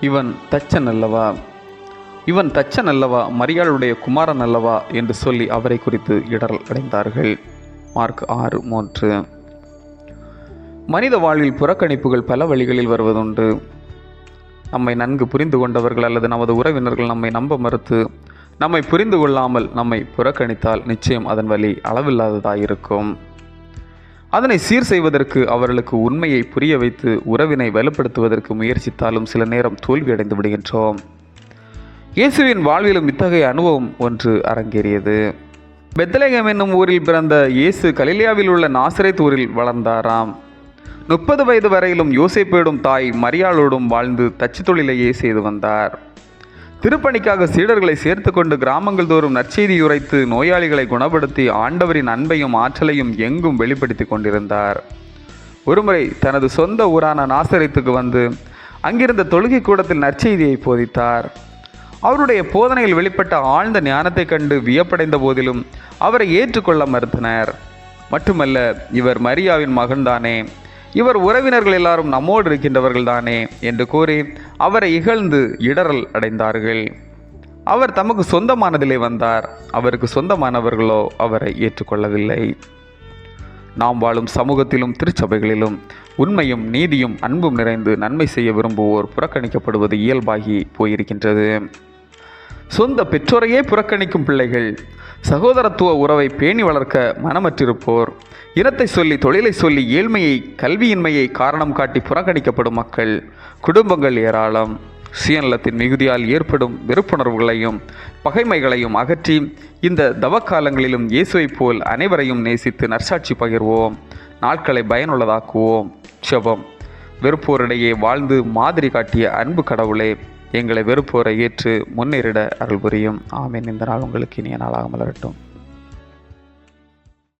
இவன் தச்சன் அல்லவா இவன் தச்சன் அல்லவா மரியாளுடைய குமாரன் அல்லவா என்று சொல்லி அவரை குறித்து இடரல் அடைந்தார்கள். மார்க் ஆறு மூன்று. மனித வாழ்வில் புறக்கணிப்புகள் பல வழிகளில் வருவதுண்டு. நம்மை நன்கு புரிந்து கொண்டவர்கள் அல்லது நமது உறவினர்கள் நம்மை நம்ப மறுத்து நம்மை புரிந்து கொள்ளாமல் நம்மை புறக்கணித்தால் நிச்சயம் அதன் வழி அளவில்லாததாயிருக்கும். அதனை சீர் செய்வதற்கு அவர்களுக்கு உண்மையை புரிய வைத்து உறவினை வலுப்படுத்துவதற்கு முயற்சித்தாலும் சில நேரம் தோல்வியடைந்து விடுகின்றோம். இயேசுவின் வாழ்விலும் இத்தகைய அனுபவம் ஒன்று அரங்கேறியது. பெத்தலேகம் என்னும் ஊரில் பிறந்த இயேசு கலிலியாவில் உள்ள நாசரேத் ஊரில் வளர்ந்தாராம். முப்பது வயது வரையிலும் யோசைப்பேடும் தாய் மரியாளோடும் வாழ்ந்து தச்சு தொழிலையே செய்து வந்தார். திருப்பணிக்காக சீடர்களை சேர்த்து கொண்டு கிராமங்கள் தோறும் நற்செய்தி உரைத்து நோயாளிகளை குணப்படுத்தி ஆண்டவரின் அன்பையும் ஆற்றலையும் எங்கும் வெளிப்படுத்தி கொண்டிருந்தார். ஒருமுறை தனது சொந்த ஊரான நாசரித்துக்கு வந்து அங்கிருந்த தொழுகை கூடத்தில் நற்செய்தியை போதித்தார். அவருடைய போதனையில் வெளிப்பட்ட ஆழ்ந்த ஞானத்தைக் கண்டு வியப்படைந்த போதிலும் அவரை ஏற்றுக்கொள்ள மறுத்தனர். மட்டுமல்ல இவர் மரியாவின் மகன்தானே. இவர் உறவினர்கள் எல்லாரும் நம்மோடு இருக்கின்றவர்கள் தானே என்று கூறி அவரை இகழ்ந்து இடரல் அடைந்தார்கள். அவர் தமக்கு சொந்தமானதிலே வந்தார். அவருக்கு சொந்தமானவர்களோ அவரை ஏற்றுக்கொள்ளவில்லை. நாம் வாழும் சமூகத்திலும் திருச்சபைகளிலும் உண்மையும் நீதியும் அன்பும் நிறைந்து நன்மை செய்ய விரும்புவோர் புறக்கணிக்கப்படுவது இயல்பாகி போயிருக்கின்றது. சொந்த பெற்றோரையே புறக்கணிக்கும் பிள்ளைகள் சகோதரத்துவ உறவை பேணி வளர்க்க மனமற்றிருப்போர். இனத்தை சொல்லி தொழிலை சொல்லி ஏழ்மையை கல்வியின்மையை காரணம் காட்டி புறக்கணிக்கப்படும் மக்கள் குடும்பங்கள் ஏராளம். சுயநலத்தின் மிகுதியால் ஏற்படும் வெறுப்புணர்வுகளையும் பகைமைகளையும் அகற்றி இந்த தவக்காலங்களிலும் இயேசுவைப் போல் அனைவரையும் நேசித்து நற்சாட்சி பகிர்வோம். நாட்களை பயனுள்ளதாக்குவோம். செபம். வெறுப்போரிடையே வாழ்ந்து மாதிரி காட்டிய அன்பு கடவுளே. எங்களை வெறுப்போரை ஏற்று முன்னேறிட அருள் புரியும் ஆமீன். இந்த நாள் உங்களுக்கு இனிய நாளாக மலரட்டும்.